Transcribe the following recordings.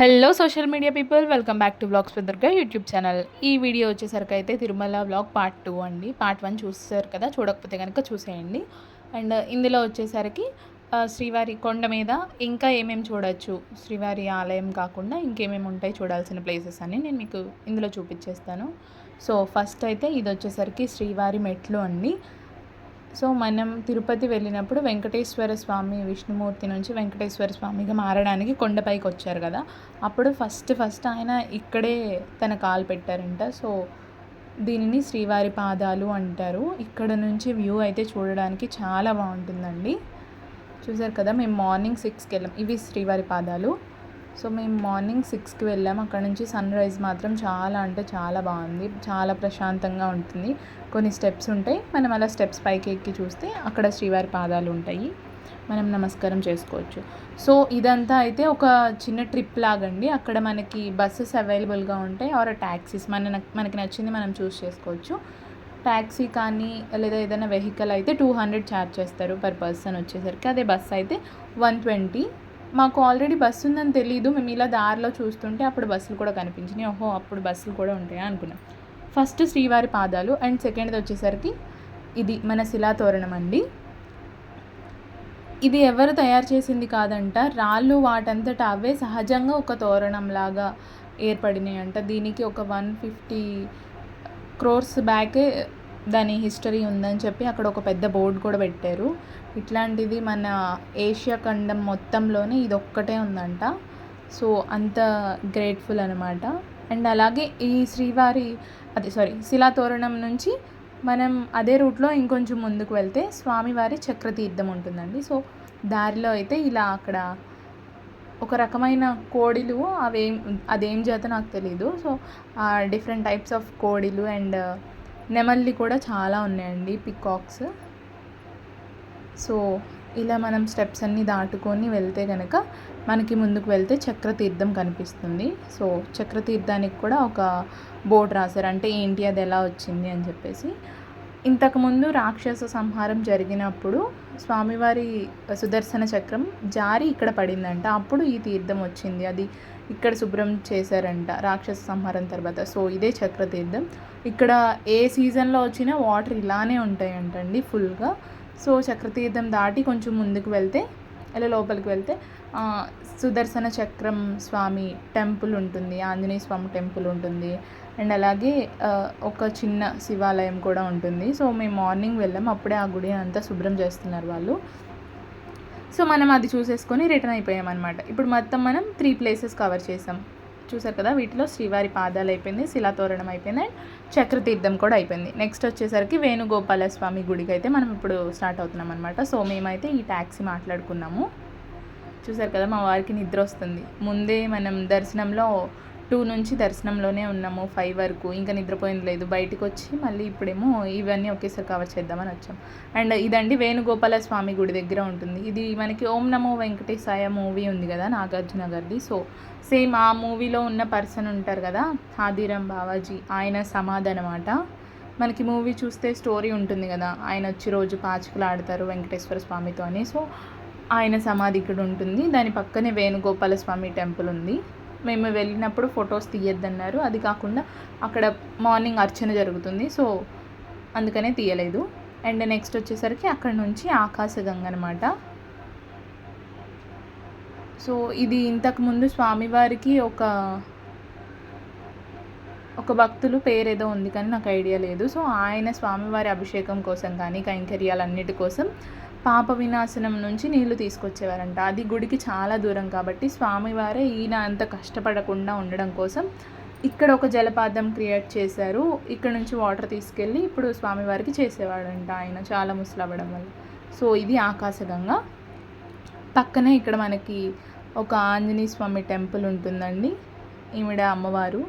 Hello social media people welcome back to blogs with YouTube channel ఈ video వచ్చేసరికి అయితే Tirumala blog part two అండి. Part one చూస్తారు కదా? చూడకపోతే కనుక చూసేయండి. అండ్ ఇందులో వచ్చేసరికి శ్రీవారి కొండ మీద ఇంకా ఏమేమి చూడొచ్చు? శ్రీవారి ఆలయం కాకుండా ఇంకేమేమి ఉంటాయి చూడాల్సిన ప్లేసెస్ అని నేను మీకు ఇందులో చూపించేస్తాను. సో ఫస్ట్ అయితే ఇది వచ్చేసరికి శ్రీవారి మెట్లు అండి. సో మనం తిరుపతి వెళ్ళినప్పుడు వెంకటేశ్వర స్వామి విష్ణుమూర్తి నుంచి వెంకటేశ్వర స్వామిగా మారడానికి కొండపైకి వచ్చారు కదా. అప్పుడు ఫస్ట్ ఫస్ట్ ఆయన ఇక్కడే తన కాలు పెట్టారంట. సో దీనిని శ్రీవారి పాదాలు అంటారు. ఇక్కడ నుంచి వ్యూ అయితే చూడడానికి చాలా బాగుంటుందండి. చూసారు కదా మేము మార్నింగ్ సిక్స్కి వెళ్ళాం. ఇవి శ్రీవారి పాదాలు. సో మేము మార్నింగ్ సిక్స్కి వెళ్ళాం. అక్కడ నుంచి సన్ రైజ్ మాత్రం చాలా అంటే చాలా బాగుంది. చాలా ప్రశాంతంగా ఉంటుంది. కొన్ని స్టెప్స్ ఉంటాయి. మనం అలా స్టెప్స్ పైకి ఎక్కి చూస్తే అక్కడ శ్రీవారి పాదాలు ఉంటాయి. మనం నమస్కారం చేసుకోవచ్చు. సో ఇదంతా అయితే ఒక చిన్న ట్రిప్ లాగండి. అక్కడ మనకి బస్సెస్ అవైలబుల్గా ఉంటాయి. Or taxis. మన మనకి నచ్చింది మనం చూస్ చేసుకోవచ్చు. ట్యాక్సీ కానీ లేదా ఏదైనా వెహికల్ అయితే టూ హండ్రెడ్ ఛార్జ్ చేస్తారు పర్ పర్సన్ వచ్చేసరికి. అదే బస్ అయితే వన్ ట్వంటీ మాకు ఆల్రెడీ బస్సు ఉందని తెలియదు మేము ఇలా దారిలో చూస్తుంటే అప్పుడు బస్సులు కూడా కనిపించినాయి. ఓహో అప్పుడు బస్సులు కూడా ఉంటాయా అనుకున్నాం. ఫస్ట్ శ్రీవారి పాదాలు అండ్ సెకండ్ది వచ్చేసరికి ఇది మన శిలాతోరణం అండి. ఇది ఎవరు తయారు చేసింది కాదంట. రాళ్ళు వాటంతట అవే సహజంగా ఒక తోరణంలాగా ఏర్పడినాయి అంట దీనికి ఒక వన్ ఫిఫ్టీ క్రోర్స్ బ్యాకే దాని హిస్టరీ ఉందని చెప్పి అక్కడ ఒక పెద్ద బోర్డు కూడా పెట్టారు. ఇట్లాంటిది మన ఏషియా ఖండం మొత్తంలోనే ఇది ఒక్కటే ఉందంట. సో అంత గ్రేట్ఫుల్ అనమాట అండ్ అలాగే ఈ శ్రీవారి అదే సారీ శిలాతోరణం నుంచి మనం అదే రూట్లో ఇంకొంచెం ముందుకు వెళ్తే స్వామివారి చక్రతీర్థం ఉంటుందండి. సో దారిలో అయితే ఇలా అక్కడ ఒక రకమైన కోడిలు అవేం అదేం చేత నాకు తెలీదు. సో డిఫరెంట్ టైప్స్ ఆఫ్ కోడిలు అండ్ నెమల్లి కూడా చాలా ఉన్నాయండి పికాక్స్. సో ఇలా మనం స్టెప్స్ అన్నీ దాటుకొని వెళ్తే కనుక మనకి ముందుకు వెళ్తే చక్రతీర్థం కనిపిస్తుంది. సో చక్రతీర్థానికి కూడా ఒక బోర్డు రాశారు. అంటే ఏంటి అది ఎలా వచ్చింది అని చెప్పేసి. ఇంతకుముందు రాక్షస సంహారం జరిగినప్పుడు స్వామివారి సుదర్శన చక్రం జారి ఇక్కడ పడిందంట. అప్పుడు ఈ తీర్థం వచ్చింది. అది ఇక్కడ శుభ్రం చేశారంట రాక్షస సంహారం తర్వాత. సో ఇదే చక్ర తీర్థం ఇక్కడ ఏ సీజన్లో వచ్చినా వాటర్ ఇలానే ఉంటాయంటండి ఫుల్గా. సో చక్రతీర్థం దాటి కొంచెం ముందుకు వెళ్తే ఇలా లోపలికి వెళ్తే సుదర్శన చక్రం స్వామి టెంపుల్ ఉంటుంది. ఆంజనేయ స్వామి టెంపుల్ ఉంటుంది. అండ్ అలాగే ఒక చిన్న శివాలయం కూడా ఉంటుంది. సో మేము మార్నింగ్ వెళ్ళాం. అప్పుడే ఆ గుడి అంతా శుభ్రం చేస్తున్నారు వాళ్ళు. సో మనం అది చూసేసుకొని రిటర్న్ అయిపోయామన్నమాట ఇప్పుడు మొత్తం మనం త్రీ ప్లేసెస్ కవర్ చేసాం. చూసారు కదా వీటిలో శ్రీవారి పాదాలు అయిపోయింది శిలాతోరణం అయిపోయింది అండ్ చక్రతీర్థం కూడా అయిపోయింది. నెక్స్ట్ వచ్చేసరికి వేణుగోపాల స్వామి గుడికి అయితే మనం ఇప్పుడు స్టార్ట్ అవుతున్నాం అనమాట సో మేమైతే ఈ ట్యాక్సీ మాట్లాడుకున్నాము. చూసారు కదా మా వారికి నిద్ర వస్తుంది. ముందే మనం దర్శనంలో టూ నుంచి దర్శనంలోనే ఉన్నాము ఫైవ్ వరకు. ఇంకా నిద్రపోయింది లేదు. బయటకు వచ్చి మళ్ళీ ఇప్పుడేమో ఇవన్నీ ఒకేసారి కవర్ చేద్దామని వచ్చాం. అండ్ ఇదండి వేణుగోపాల స్వామి గుడి దగ్గర ఉంటుంది. ఇది మనకి ఓం నమో వెంకటేశాయ మూవీ ఉంది కదా నాగార్జున గారిది సో సేమ్ ఆ మూవీలో ఉన్న పర్సన్ ఉంటారు కదా ఆదిరం బావాజీ. ఆయన సమాధి అనమాట మనకి మూవీ చూస్తే స్టోరీ ఉంటుంది కదా ఆయన వచ్చి రోజు పాచికలు ఆడతారు వెంకటేశ్వర స్వామితో అని. సో ఆయన సమాధి ఇక్కడ ఉంటుంది. దాని పక్కనే వేణుగోపాల స్వామి టెంపుల్ ఉంది. మేము వెళ్ళినప్పుడు ఫొటోస్ తీయొద్దన్నారు. అది కాకుండా అక్కడ మార్నింగ్ అర్చన జరుగుతుంది. సో అందుకనే తీయలేదు. అండ్ నెక్స్ట్ వచ్చేసరికి అక్కడ నుంచి ఆకాశగంగ అనమాట సో ఇది ఇంతకుముందు స్వామివారికి ఒక ఒక భక్తులు పేరేదో ఉంది కానీ నాకు ఐడియా లేదు. సో ఆయన స్వామివారి అభిషేకం కోసం కానీ కైంకర్యాలన్నిటి కోసం పాప వినాశనం నుంచి నీళ్ళు తీసుకొచ్చేవారంట. అది గుడికి చాలా దూరం కాబట్టి స్వామివారే ఈయన అంత కష్టపడకుండా ఉండడం కోసం ఇక్కడ ఒక జలపాతం క్రియేట్ చేశారు. ఇక్కడ నుంచి వాటర్ తీసుకెళ్ళి ఇప్పుడు స్వామివారికి చేసేవాడంట ఆయన చాలా ముసలవ్వడం వల్ల. సో ఇది ఆకాశగంగా. పక్కనే ఇక్కడ మనకి ఒక ఆంజనేయ స్వామి టెంపుల్ ఉంటుందండి. ఈవిడ అమ్మవారు.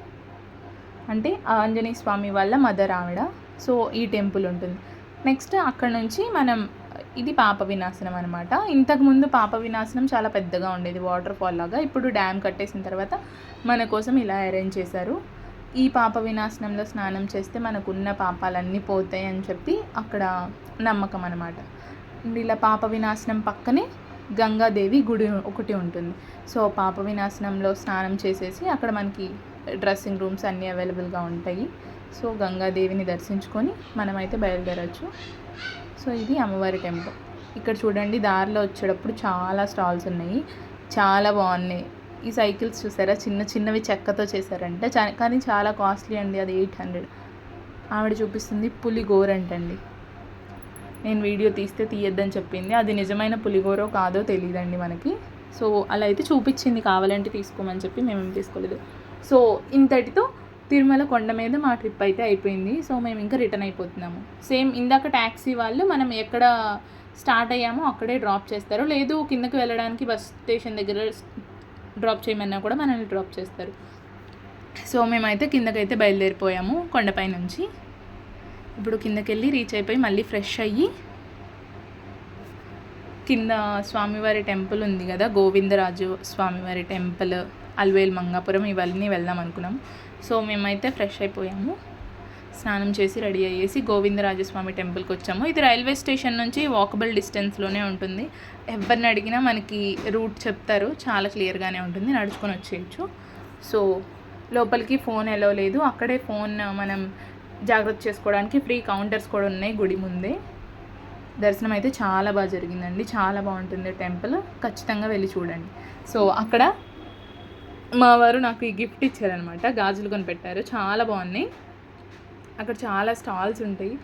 అంటే ఆంజనేయ స్వామి వల్ల మదర్ ఆవిడ. సో ఈ టెంపుల్ ఉంటుంది. నెక్స్ట్ అక్కడ నుంచి మనం ఇది పాప వినాశనం అనమాట ఇంతకుముందు పాప వినాశనం చాలా పెద్దగా ఉండేది వాటర్ ఫాల్ లాగా. ఇప్పుడు డ్యామ్ కట్టేసిన తర్వాత మన కోసం ఇలా అరేంజ్ చేశారు. ఈ పాప వినాశనంలో స్నానం చేస్తే మనకున్న పాపాలన్నీ పోతాయి అని చెప్పి అక్కడ నమ్మకం అనమాట ఇలా పాప వినాశనం పక్కనే గంగాదేవి గుడి ఒకటి ఉంటుంది. సో పాప వినాశనంలో స్నానం చేసేసి అక్కడ మనకి డ్రెస్సింగ్ రూమ్స్ అన్నీ అవైలబుల్గా ఉంటాయి. సో గంగాదేవిని దర్శించుకొని మనమైతే బయలుదేరచ్చు. సో ఇది అమ్మవారి టెంపుల్. ఇక్కడ చూడండి దారిలో వచ్చేటప్పుడు చాలా స్టాల్స్ ఉన్నాయి. చాలా బాగున్నాయి. ఈ సైకిల్స్ చూసారా? చిన్న చిన్నవి చెక్కతో చేశారంట. చా- కానీ చాలా కాస్ట్లీ అండి. అది ఎయిట్ హండ్రెడ్. ఆవిడ చూపిస్తుంది పులిగోరంటండి నేను వీడియో తీస్తే తీయద్దని చెప్పింది. అది నిజమైన పులిగోరో కాదో తెలియదండి మనకి. సో అలా అయితే చూపించింది. కావాలంటే తీసుకోమని చెప్పి మేమేం తీసుకోలేదు. సో ఇంతటితో తిరుమల కొండ మీద మా ట్రిప్ అయితే అయిపోయింది. సో మేము ఇంకా రిటర్న్ అయిపోతున్నాము. సేమ్ ఇందాక ట్యాక్సీ వాళ్ళు మనం ఎక్కడ స్టార్ట్ అయ్యామో అక్కడే డ్రాప్ చేస్తారు. లేదు కిందకి వెళ్ళడానికి బస్ స్టేషన్ దగ్గర డ్రాప్ చేయమన్నా కూడా మనల్ని డ్రాప్ చేస్తారు. సో మేమైతే కిందకైతే బయలుదేరిపోయాము కొండపై నుంచి. ఇప్పుడు కిందకి వెళ్ళి రీచ్ అయిపోయి మళ్ళీ ఫ్రెష్ అయ్యి కింద స్వామివారి టెంపుల్ ఉంది కదా గోవిందరాజు స్వామివారి టెంపుల్ అల్వేల్ మంగాపురం ఇవన్నీ వెళ్దాం అనుకున్నాం. సో మేమైతే ఫ్రెష్ అయిపోయాము. స్నానం చేసి రెడీ అయ్యేసి గోవిందరాజస్వామి టెంపుల్కి వచ్చాము. ఇది రైల్వే స్టేషన్ నుంచి వాకబుల్ డిస్టెన్స్లోనే ఉంటుంది. ఎవరిని అడిగినా మనకి రూట్ చెప్తారు. చాలా క్లియర్గానే ఉంటుంది. నడుచుకొని వచ్చేయచ్చు. సో లోపలికి ఫోన్ ఎలో లేదు. అక్కడే ఫోన్ మనం జాగ్రత్త చేసుకోవడానికి ఫ్రీ కౌంటర్స్ కూడా ఉన్నాయి గుడి ముందే. దర్శనం అయితే చాలా బాగా జరిగిందండి. చాలా బాగుంటుంది టెంపుల్. ఖచ్చితంగా వెళ్ళి చూడండి. సో అక్కడ మా వారు నాకు ఈ గిఫ్ట్ ఇచ్చారనమాట గాజులు కొని పెట్టారు చాలా బాగున్నాయి. అక్కడ చాలా స్టాల్స్ ఉంటాయి.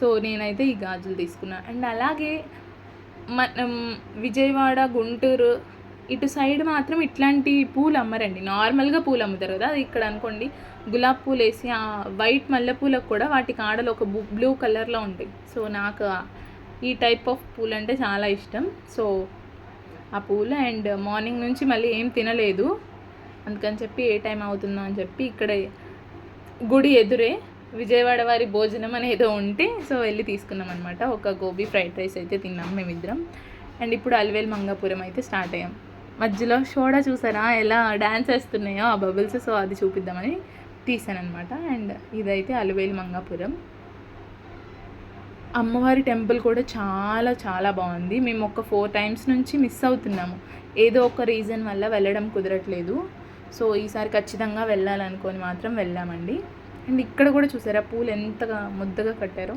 సో నేనైతే ఈ గాజులు తీసుకున్నాను అండ్ అలాగే మనం విజయవాడ గుంటూరు ఇటు సైడ్ మాత్రం ఇట్లాంటి పూలు అమ్మరండి. నార్మల్గా పూలు అమ్ముతారు కదా. అది ఇక్కడ అనుకోండి. గులాబ్ పూలు వేసి ఆ వైట్ మల్లెపూలకు కూడా వాటి కాడలు ఒక బ్లూ కలర్లో ఉంటాయి. సో నాకు ఈ టైప్ ఆఫ్ పూలు అంటే చాలా ఇష్టం. సో ఆ పూలు అండ్ మార్నింగ్ నుంచి మళ్ళీ ఏం తినలేదు. అందుకని చెప్పి ఏ టైం అవుతుందో అని చెప్పి ఇక్కడ గుడి ఎదురే విజయవాడ వారి భోజనం అనేదో ఉంటే సో వెళ్ళి తీసుకున్నాం అనమాట ఒక గోబీ ఫ్రైడ్ రైస్ అయితే తిన్నాం మేమిద్దరం. అండ్ ఇప్పుడు అల్వేల్ మంగాపురం అయితే స్టార్ట్ అయ్యాం. మధ్యలో షోడా చూసారా? ఎలా డ్యాన్స్ వేస్తున్నాయో ఆ బబుల్స్ సో అది చూపిద్దామని తీసాను అనమాట అండ్ ఇదైతే అలివేలు మంగాపురం. అమ్మవారి టెంపుల్ కూడా చాలా చాలా బాగుంది. మేము ఒక ఫోర్ టైమ్స్ నుంచి మిస్ అవుతున్నాము. ఏదో ఒక రీజన్ వల్ల వెళ్ళడం కుదరట్లేదు. సో ఈసారి ఖచ్చితంగా వెళ్ళాలనుకొని మాత్రం వెళ్ళామండి. అండ్ ఇక్కడ కూడా చూసారా పూలు ఎంతగా ముద్దగా కట్టారో.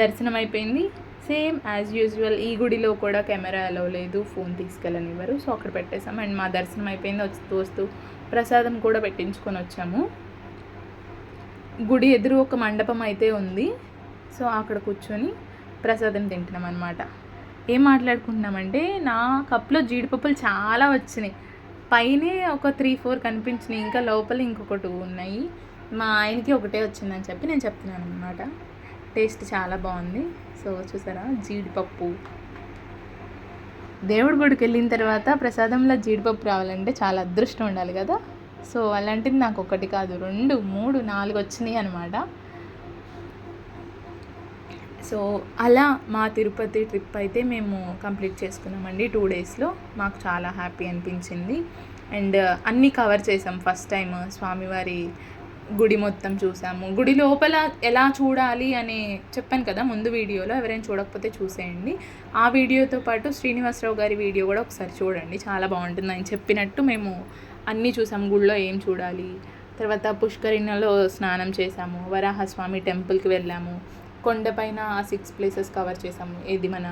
దర్శనం అయిపోయింది సేమ్ యాజ్ యూజువల్ ఈ గుడిలో కూడా కెమెరా అలవ్ లేదు ఫోన్ తీసుకెళ్ళనివ్వరు. సో అక్కడ పెట్టేసాం అండ్ మా దర్శనం అయిపోయింది వస్తూ వస్తూ ప్రసాదం కూడా పెట్టించుకొని వచ్చాము. గుడి ఎదురు ఒక మండపం అయితే ఉంది. సో అక్కడ కూర్చొని ప్రసాదం తింటున్నాం అనమాట ఏం మాట్లాడుకుంటున్నామంటే నా కప్లో జీడిపప్పులు చాలా వచ్చినాయి. పైనే ఒక త్రీ ఫోర్ కనిపించినాయి. ఇంకా లోపల ఇంకొకటి ఉన్నాయి. మా ఆయనకి ఒకటే వచ్చిందని చెప్పి నేను చెప్తున్నాను అనమాట టేస్ట్ చాలా బాగుంది. సో చూసారా? జీడిపప్పు. దేవుడి గుడికి వెళ్ళిన తర్వాత ప్రసాదంలో జీడిపప్పు రావాలంటే చాలా అదృష్టం ఉండాలి కదా. సో అలాంటిది నాకు ఒకటి కాదు. రెండు మూడు నాలుగు వచ్చినాయి అనమాట సో అలా మా తిరుపతి ట్రిప్ అయితే మేము కంప్లీట్ చేసుకున్నామండి టూ డేస్లో. మాకు చాలా హ్యాపీ అనిపించింది. అండ్ అన్నీ కవర్ చేసాం ఫస్ట్ టైం స్వామివారి గుడి మొత్తం చూసాము. గుడి లోపల ఎలా చూడాలి అని చెప్పాను కదా ముందు వీడియోలో ఎవరైనా చూడకపోతే చూసేయండి. ఆ వీడియోతో పాటు శ్రీనివాసరావు గారి వీడియో కూడా ఒకసారి చూడండి. చాలా బాగుంటుంది. ఆయన చెప్పినట్టు మేము అన్నీ చూసాము. గుడిలో ఏం చూడాలి. తర్వాత పుష్కరిణలో స్నానం చేసాము. వరాహస్వామి టెంపుల్కి వెళ్ళాము. కొండపైన ఆ సిక్స్ ప్లేసెస్ కవర్ చేసాము ఇది మన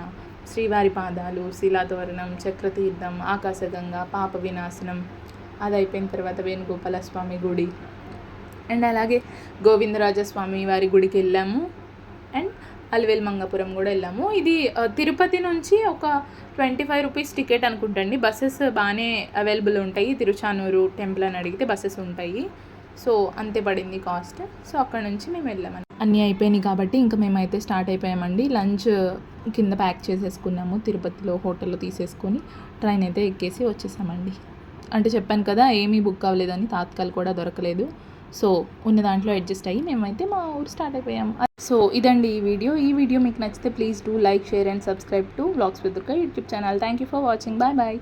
శ్రీవారి పాదాలు శిలాతోరణం చక్రతీర్థం ఆకాశగంగా పాప వినాశనం అది అయిపోయిన తర్వాత వేణుగోపాల స్వామి గుడి. అండ్ అలాగే గోవిందరాజస్వామి వారి గుడికి వెళ్ళాము. అండ్ అలివేల్ మంగపురం కూడా వెళ్ళాము. ఇది తిరుపతి నుంచి ఒక ట్వంటీ ఫైవ్ రూపీస్ టికెట్ అనుకుంటండి బస్సెస్ బాగానే అవైలబుల్ ఉంటాయి. తిరుచానూరు టెంపుల్ అని అడిగితే బస్సెస్ ఉంటాయి. సో అంతే పడింది కాస్ట్. సో అక్కడ నుంచి మేము వెళ్ళామని అన్నీ అయిపోయినాయి కాబట్టి ఇంకా మేమైతే స్టార్ట్ అయిపోయామండి. లంచ్ కింద ప్యాక్ చేసేసుకున్నాము తిరుపతిలో హోటల్లో తీసేసుకొని ట్రైన్ అయితే ఎక్కేసి వచ్చేసామండి. అంటే చెప్పాను కదా ఏమీ బుక్ అవ్వలేదని తాత్కాలు కూడా దొరకలేదు. సో ఉన్న దాంట్లో అడ్జస్ట్ అయ్యి మేమైతే మా ఊరు స్టార్ట్ అయిపోయాము. సో ఇదండి ఈ వీడియో. ఈ వీడియో మీకు నచ్చితే please do like share and subscribe to blogs with YouTube channel. Thank you for watching. Bye bye.